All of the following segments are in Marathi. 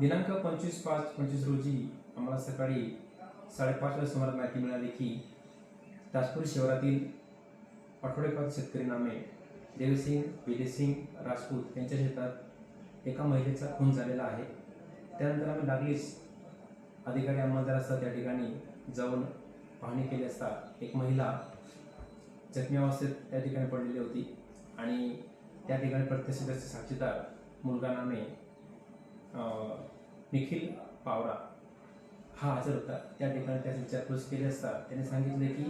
दिनांक पंचवीस पाच पंचवीस रोजी आम्हाला सकाळी साडेपाचच्या सुमारास माहिती मिळाली की ताजपूर शहरातील आठवडेपाच शेतकरी नामे देवसिंग विजयसिंग राजपूत यांच्या शेतात एका महिलेचा खून झालेला आहे. त्यानंतर आम्ही लागलीच अधिकारी अंमलदार असतात त्या ठिकाणी जाऊन पाहणी केली असता एक महिला जखमी अवस्थेत त्या ठिकाणी पडलेली होती आणि त्या ठिकाणी प्रत्यक्षदर्शी साक्षीदार मुलगा नामे निखिल पावरा. हा हजर होता. त्या ठिकाणी त्याची विचारपूस केली असता. त्याने सांगितले की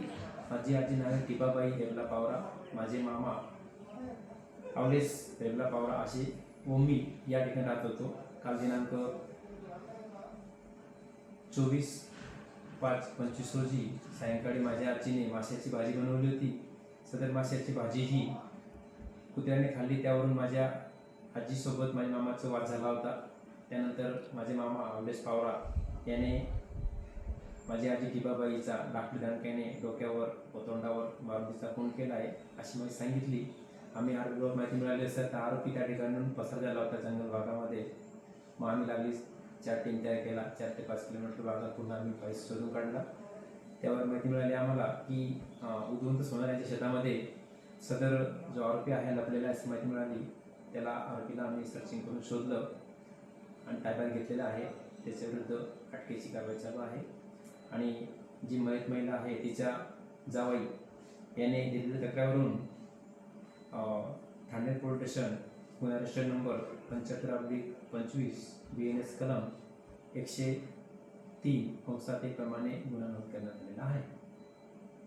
माझी आजी नावे टिपाबाई हेबला पावरा माझे मामा अवलेस हेबला पावरा असे ओमी या ठिकाणी राहत होतो. काल दिनांक चोवीस पाच पंचवीस रोजी सायंकाळी माझ्या आजीने माशाची भाजी बनवली होती. सदर माशाची भाजी ही कुत्र्याने खाल्ली. त्यावरून माझ्या आजीसोबत माझ्या मामाचा वाद झाला होता. त्यानंतर माझे मामा अवलेश पावरा याने माझी आजी दिबाबाईचा लाकडी दणक्याने डोक्यावर व तोंडावर मारुतीचा खून केला आहे अशी माहिती सांगितली. आम्ही आरोपीवर माहिती मिळाली असता तर आरोपी त्या ठिकाणून पसार झाला होता जंगल भागामध्ये. मग आम्ही लागली चार टीम तयार केला. चार ते पाच किलोमीटर भागात पुन्हा आम्ही पैसे शोधून काढला. त्यावर माहिती मिळाली आम्हाला की उद्वंत उदवंत सोनार शेतामध्ये सदर जो आरोपी आहे लपलेला अशी माहिती मिळाली. त्याला आरोपीला आम्ही सर्चिंग करून शोधलं. आणि ताब्यात घेतलेलं आहे त्याच्याविरुद्ध अटकेची कारवाई चालू आहे. आणि जी मयत महिला आहे तिच्या जावाई याने दिलेल्या तक्रारीवरून ठाणे पोलीस स्टेशन गुन्हा रजिस्टर नंबर पंच्याहत्तर अब्लिक पंचवीस बी एन एस कलम एकशे तीन कंसात एक प्रमाणे गुन्हा नोंद करण्यात आलेला आहे.